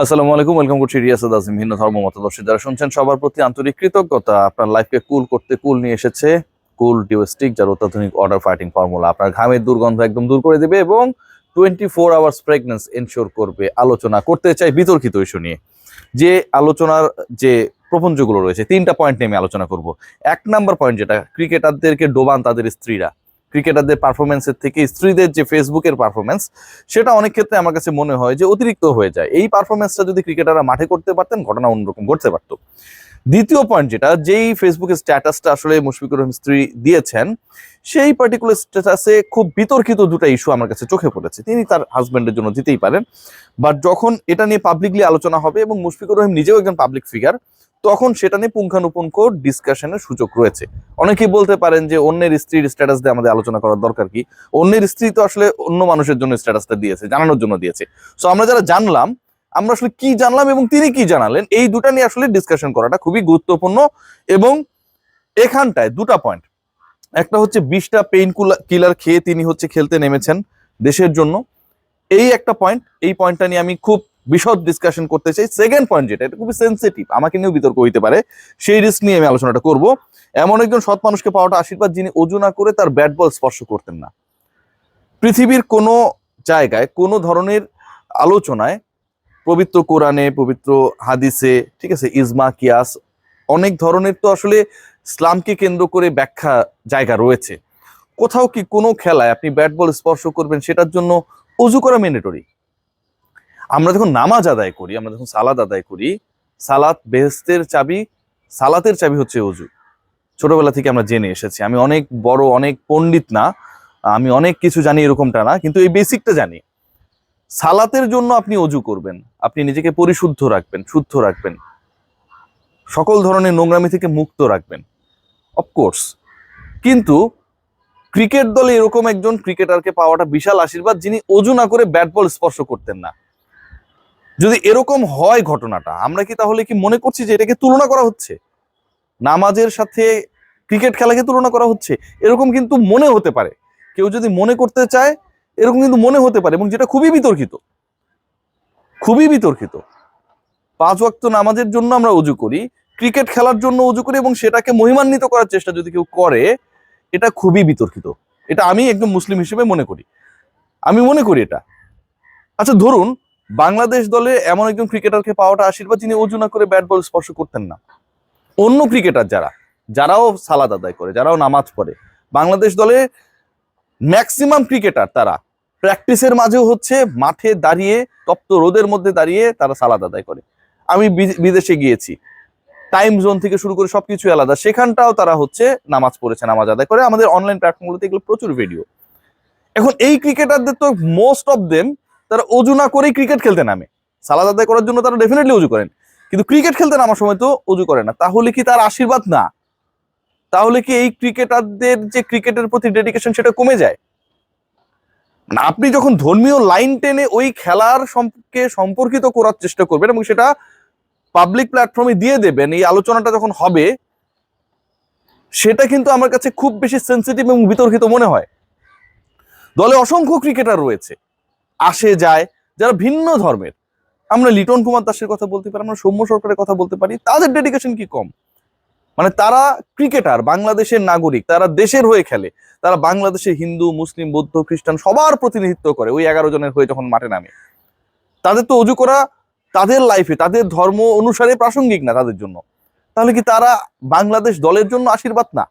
আসসালামু আলাইকুম, ওয়েলকাম করছি রিয়াসাদ আজিম, ভিন্ন ধর্ম মতাদর্শী। যারা শুনছেন সবার প্রতি আন্তরিক কৃতজ্ঞতা, আপনার লাইফকে কুল করতে কুল নিয়ে এসেছে কুল ডিওস্টিক যার অত্যাধুনিক অর্ডার ফাইটিং ফর্মুলা আপনার ঘামের দুর্গন্ধ একদম দূর করে দেবে এবং twenty four hours pregnancy ensure করবে। আলোচনা করতে চাই বিতর্কিত ইস্যু নিয়ে। যে আলোচনার যে প্রপঞ্চগুলো রয়েছে, তিনটা পয়েন্ট নিয়ে আমি আলোচনা করব। এক নাম্বার পয়েন্ট যেটা ক্রিকেটারদেরকে ডোবান তাদের স্ত্রীরা। ক্রিকেটারদের পারফরমেন্সের থেকে স্ত্রীদের যে ফেসবুকের পারফরমেন্স সেটা অনেক ক্ষেত্রে আমার কাছে মনে হয় যে অতিরিক্ত হয়ে যায়। এই পারফরমেন্সটা যদি ক্রিকেটাররা মাঠে করতে পারতেন, ঘটনা অন্যরকম ঘটতে পারতো। দ্বিতীয় পয়েন্ট যেটা, যেই ফেসবুকের স্ট্যাটাসটা আসলে মুশফিকুর রহিম স্ত্রী দিয়েছেন, সেই পার্টিকুলার স্ট্যাটাসে খুব বিতর্কিত দুটো ইস্যু আমার কাছে চোখে পড়েছে। তিনি তার হাজবেন্ডের জন্য দিতেই পারেন। বাট যখন এটা নিয়ে পাবলিকলি আলোচনা হবে এবং মুশফিকুর রহিম নিজেও একজন পাবলিক ফিগার তখন সেটা নিয়ে পুঙ্খানুপুঙ্খ ডিসকাশনের সুযোগ রয়েছে। অনেকেই বলতে পারেন যে, অন্যের স্ত্রীর স্ট্যাটাস দিয়ে আমাদের আলোচনা করার দরকার কি? অন্যের স্ত্রী তো আসলে অন্য মানুষের জন্য স্ট্যাটাসটা দিয়েছে, জানানোর জন্য দিয়েছে। সো আমরা যারা জানলাম, আমরা আসলে কি জানলাম এবং তিনি কি জানালেন, এই দুটা নিয়ে আসলে ডিসকাশন করাটা খুবই গুরুত্বপূর্ণ এবং এখানটায় দুটা পয়েন্ট একটা হচ্ছে বিশটা পেইন কিলার খেয়ে তিনি হচ্ছে খেলতে নেমেছেন দেশের জন্য। এই একটা পয়েন্ট এই পয়েন্টটা নিয়ে আমি খুব বিশদ ডিসকাশন করতে চাই। সেকেন্ড পয়েন্ট যেটা, এটা খুবই সেন্সিটিভ আমাকে নিয়েও বিতর্ক হইতে পারে। সেই রিস্ক নিয়ে আমি আলোচনাটা করব। এমন একজন সৎ মানুষকে পাওয়াটা আশীর্বাদ যিনি অজু না করে তার ব্যাট বল স্পর্শ করতেন না। পৃথিবীর কোনো জায়গায়, কোনো ধরনের আলোচনায়, পবিত্র কোরআনে, পবিত্র হাদিসে, ঠিক আছে, ইজমা, কিয়াস, অনেক ধরনের তো আসলে ইসলামকে কেন্দ্র করে ব্যাখ্যা জায়গা রয়েছে। কোথাও কি কোনো খেলায় আপনি ব্যাট বল স্পর্শ করবেন সেটার জন্য অজু করা ম্যান্ডেটরি আমরা যখন নামাজ আদায় করি, আমরা যখন সালাদ আদায় করি, সালাত বেহেস্তের চাবি, সালাতের চাবি হচ্ছে অজু ছোটবেলা থেকে আমরা জেনে এসেছি। আমি অনেক বড়, অনেক পণ্ডিত না, আমি অনেক কিছু জানি এরকমটা না, কিন্তু এই বেসিকটা জানি। সালাতের জন্য আপনি অজু করবেন, আপনি নিজেকে পরিশুদ্ধ রাখবেন, শুদ্ধ রাখবেন। সকল ধরনের নোংরামি থেকে মুক্ত রাখবেন। অফকোর্স কিন্তু ক্রিকেট দলে এরকম একজন ক্রিকেটারকে পাওয়াটা বিশাল আশীর্বাদ যিনি অজু না করে ব্যাট বল স্পর্শ করতেন না। যদি এরকম হয় ঘটনাটা, আমরা কি তাহলে কি মনে করছি যে এটাকে তুলনা করা হচ্ছে? নামাজের সাথে ক্রিকেট খেলাকে তুলনা করা হচ্ছে? এরকম কিন্তু মনে হতে পারে। কেউ যদি মনে করতে চায়, এরকম কিন্তু মনে হতে পারে এবং যেটা খুবই বিতর্কিত। খুবই বিতর্কিত। পাঁচ ওয়াক্ত নামাজের জন্য আমরা উজু করি, ক্রিকেট খেলার জন্য উজু করি এবং সেটাকে মহিমান্বিত করার চেষ্টা যদি কেউ করে, এটা খুবই বিতর্কিত। এটা আমি একদম মুসলিম হিসেবে মনে করি। আমি মনে করি এটা। আচ্ছা ধরুন বাংলাদেশ দলে এমন একজন ক্রিকেটারকে পাওয়াটা আশীর্বাদ, যিনি অজু না করে ব্যাট বল স্পর্শ করতেন না। অন্য ক্রিকেটার যারা, যারাও সালাদ আদায় করে, যারাও নামাজ পড়ে, বাংলাদেশ দলে ম্যাক্সিমাম ক্রিকেটার তারা। প্র্যাকটিসের মাঝেও হচ্ছে মাঠে দাঁড়িয়ে, তপ্ত রোদের মধ্যে দাঁড়িয়ে তারা সালাদ আদায় করে। আমি বিদেশে গিয়েছি। টাইম জোন থেকে শুরু করে সবকিছু আলাদা। সেখানটাও তারা হচ্ছে নামাজ পড়েছে, নামাজ আদায় করে। আমাদের অনলাইন প্ল্যাটফর্মগুলোতে এগুলো প্রচুর ভিডিও এখন এই ক্রিকেটারদের তো মোস্ট অফ দেম তারা অজু না করেই ক্রিকেট খেলতে নামে। সালাদ আদায় করার জন্য তারা ডেফিনেটলি অজু করেন। কিন্তু ক্রিকেট খেলতে নামার সময় তো অজু করে না। তাহলে কি তার আশীর্বাদ না? তাহলে কি এই ক্রিকেটারদের যে ক্রিকেটের প্রতি ডেডিকেশন সেটা কমে যায়? মানে আপনি যখন ধর্মীয় লাইন টেনে ওই খেলার সম্পর্কে সম্পর্কিত করার চেষ্টা করবেন এবং সেটা পাবলিক প্ল্যাটফর্মে দিয়ে দেবেন, এই আলোচনাটা যখন হবে, সেটা কিন্তু আমার কাছে খুব বেশি সেন্সিটিভ এবং বিতর্কিত মনে হয়। দলে অসংখ্য ক্রিকেটার রয়েছে। আসে যায়, যারা ভিন্ন ধর্মের। আমরা লিটন কুমার দাসের কথা বলতে পারি, আমরা সৌম্য সরকারের কথা বলতে পারি, তাদের ডেডিকেশন কি কম? মানে তারা ক্রিকেটার বাংলাদেশের নাগরিক, তারা দেশের হয়ে খেলে। তারা বাংলাদেশের হিন্দু, মুসলিম, বৌদ্ধ, খ্রিস্টান সবার প্রতিনিধিত্ব করে ওই এগারো জনের হয়ে যখন মাঠে নামে। তাদের তো অজু করা তাদের লাইফে তাদের ধর্ম অনুসারে প্রাসঙ্গিক না তাদের জন্য। তাহলে কি তারা বাংলাদেশ দলের জন্য আশীর্বাদ না?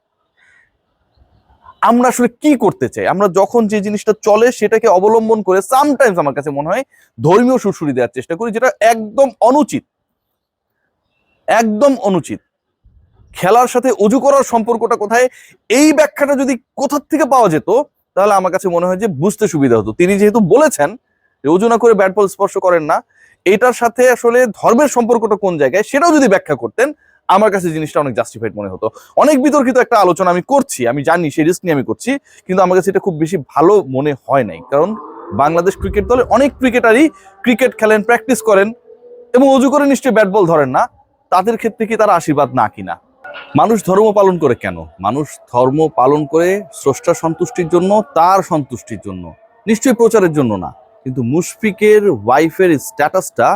আমরা আসলে কি করতে চাই? আমরা যখন যে জিনিসটা চলে সেটাকে অবলম্বন করে সামটাইমস আমার কাছে মনে হয় ধর্মীয় সুরসুরি দেওয়ার চেষ্টা করি যেটা একদম অনুচিত। একদম অনুচিত। খেলার সাথে অজু করার সম্পর্কটা কোথায়? এই ব্যাখ্যাটা যদি কোথার থেকে পাওয়া যেত, তাহলে আমার কাছে মনে হয় যে বুঝতে সুবিধা হতো। তিনি যেহেতু বলেছেন যে অজু না করে ব্যাট বল স্পর্শ করেন না, এটার সাথে আসলে ধর্মের সম্পর্কটা কোন জায়গায়, সেটাও যদি ব্যাখ্যা করতেন আমার কাছে জিনিসটা অনেক জাস্টিফাইড মনে হতো। অনেক বিতর্কিত একটা আলোচনা আমি করছি, আমি জানি সেই রিস্ক নিয়ে আমি করছি, কিন্তু আমার কাছে এটা খুব বেশি ভালো মনে হয় নাই। কারণ বাংলাদেশ ক্রিকেট দলে অনেক ক্রিকেটারই ক্রিকেট খেলেন প্র্যাকটিস করেন এবং অজু করে নিশ্চয়ই ব্যাট বল ধরেন না। তাদের ক্ষেত্রে কি তারা আশীর্বাদ না কিনা? মানুষ ধর্ম পালন করে কেন? মানুষ ধর্ম পালন করে স্রষ্টা সন্তুষ্টির জন্য, তার সন্তুষ্টির জন্য। নিশ্চয়ই প্রচারের জন্য না। কিন্তু মুশফিকের ওয়াইফের স্ট্যাটাসটা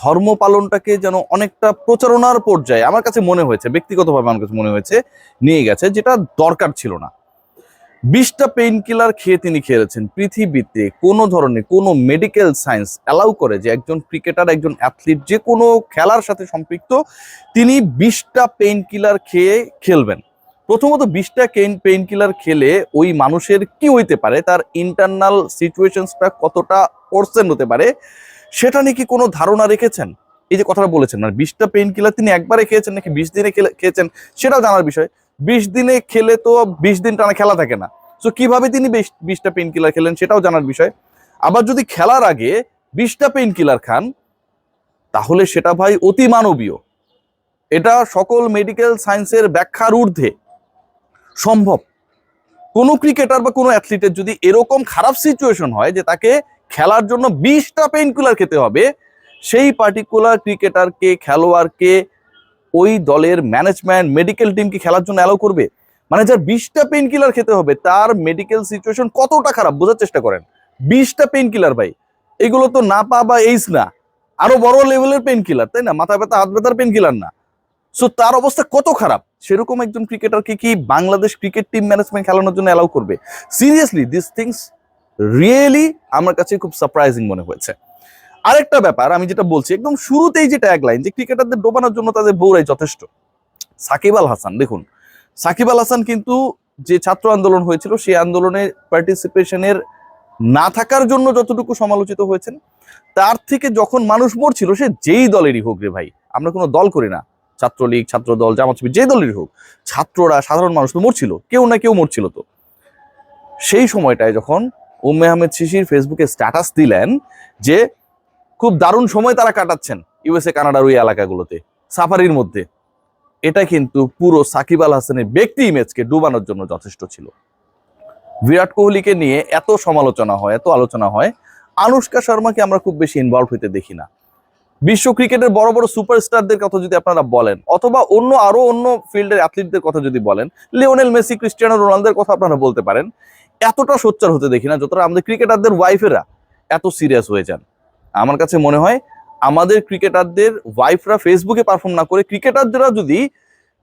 ধর্ম পালনটাকে যেন অনেকটা প্রচারণার পর্যায়ে আমার কাছে মনে হয়েছে, ব্যক্তিগতভাবে আমার কাছে মনে হয়েছে, নিয়ে গেছে, যেটা দরকার ছিল না। বিশটা পেইন কিলার খেয়ে তিনি খেলেছেন পৃথিবীতে কোনো ধরনের কোনো মেডিকেল সায়েন্স অ্যালাউ করে যে একজন ক্রিকেটার একজন অ্যাথলিট যে কোনো খেলার সাথে সম্পৃক্ত, তিনি বিশটা পেইন কিলার খেয়ে খেলবেন। প্রথমত বিশটা পেইন কিলার খেলে ওই মানুষের কি হইতে পারে? তার ইন্টারনাল সিচুয়েশনসটা কতটা ওরসেন হতে পারে? সেটা নিয়ে কি কোনো ধারণা রেখেছেন? এই যে কথাটা বলেছেন মানে বিশটা পেইন কিলার তিনি একবারে খেয়েছেন নাকি বিশ দিনে খেয়েছেন সেটাও জানার বিষয়। বিশ দিনে খেলে তো বিশ দিন টানা খেলা থাকে না। সো কীভাবে তিনি বেশ- বিশটা পেইন কিলার খেলেন সেটাও জানার বিষয়। আবার যদি খেলার আগে বিশটা পেইন কিলার খান, তাহলে সেটা ভাই অতি মানবীয়। এটা সকল মেডিকেল সায়েন্সের ব্যাখ্যার ঊর্ধ্বে সম্ভব। কোনো ক্রিকেটার বা কোনো অ্যাথলিটের যদি এরকম খারাপ সিচুয়েশন হয় যে তাকে খেলার জন্য বিশটা পেইন কিলার খেতে হবে। সেই পার্টিকুলার ক্রিকেটারকে খেলোয়াড়কে ওই দলের ম্যানেজমেন্ট মেডিকেল টিম কি খেলার জন্য অ্যালাউ করবে? মানে যার বিশটা পেইন কিলার খেতে হবে, তার মেডিকেল সিচুয়েশন কতটা খারাপ বোঝার চেষ্টা করেন। বিশটা পেইন কিলার ভাই, এগুলো তো না পা বা এইস না। আরও বড় লেভেলের পেইন কিলার তাই না? মাথা ব্যথা, হাত ব্যথার পেইন কিলার না। সো তার অবস্থা কত খারাপ? সেরকম একজন ক্রিকেটারকে কি বাংলাদেশ ক্রিকেট টিম ম্যানেজমেন্ট খেলানোর জন্য অ্যালাউ করবে? সিরিয়াসলি দিস থিংস রিয়েলি আমার কাছে খুব সারপ্রাইজিং মনে হয়েছে। আরেকটা ব্যাপার, আমি যেটা বলছি, একদম শুরুতেই যে ট্যাগলাইন যে ক্রিকেটারদের ডোবানোর জন্য তাদের বউরাই যথেষ্ট। সাকিব আল হাসান, দেখুন, সাকিব আল হাসান কিন্তু যে ছাত্র আন্দোলন হয়েছিল সেই আন্দোলনে পার্টিসিপেশনের না থাকার জন্য যতটুকু সমালোচিত হয়েছেন, তার থেকে যখন মানুষ মরছিল, সে যেই দলেরই হোক রে ভাই, আমরা কোনো দল করি না। ছাত্রলীগ ছাত্র দল জামাত যে দলেরই হোক, ছাত্ররা, সাধারণ মানুষ তো মরছিল, কেউ না কেউ মরছিল তো। সেই সময়টায় যখন উম্মে আহমেদ শিশির ফেসবুকে স্ট্যাটাস দিলেন যে খুব দারুণ সময় তারা কাটাচ্ছেন ইউএসএ কানাডার ওই এলাকাগুলোতে, সাফারির মধ্যে। এটা কিন্তু পুরো সাকিব আল হাসানের ব্যক্তি ইমেজকে ডুবানোর জন্য যথেষ্ট ছিল। বিরাট কোহলিকে নিয়ে এত সমালোচনা হয়, এত আলোচনা হয়, আনুষ্কা শর্মাকে আমরা খুব বেশি ইনভলভ হইতে দেখি না। বিশ্ব ক্রিকেটের বড় বড় সুপারস্টারদের কথা যদি আপনারা বলেন, অথবা অন্য আরও অন্য ফিল্ডের অ্যাথলিটদের কথা যদি বলেন, লিওনেল মেসি, ক্রিস্টিয়ানো রোনালদের কথা আপনারা বলতে পারেন এতটা সোচ্চার হতে দেখি না যতটা আমাদের ক্রিকেটারদের ওয়াইফেরা এত সিরিয়াস হয়ে যান। আমার কাছে মনে হয় আমাদের ক্রিকেটারদের ওয়াইফরা ফেসবুকে পারফর্ম না করে ক্রিকেটারদেরা যদি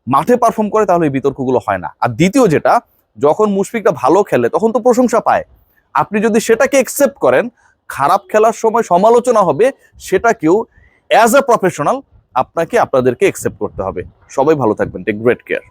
মাঠে পারফর্ম করে তাহলে এই বিতর্কগুলো হয় না। আর দ্বিতীয় যেটা, যখন মুশফিকটা ভালো খেলে তখন তো প্রশংসা পায়। আপনি যদি সেটাকে একসেপ্ট করেন, খারাপ খেলার সময় সমালোচনা হবে, সেটাকেও অ্যাজ আ প্রফেশনাল আপনাকে আপনাদেরকে একসেপ্ট করতে হবে। সবাই ভালো থাকবেন। Take great care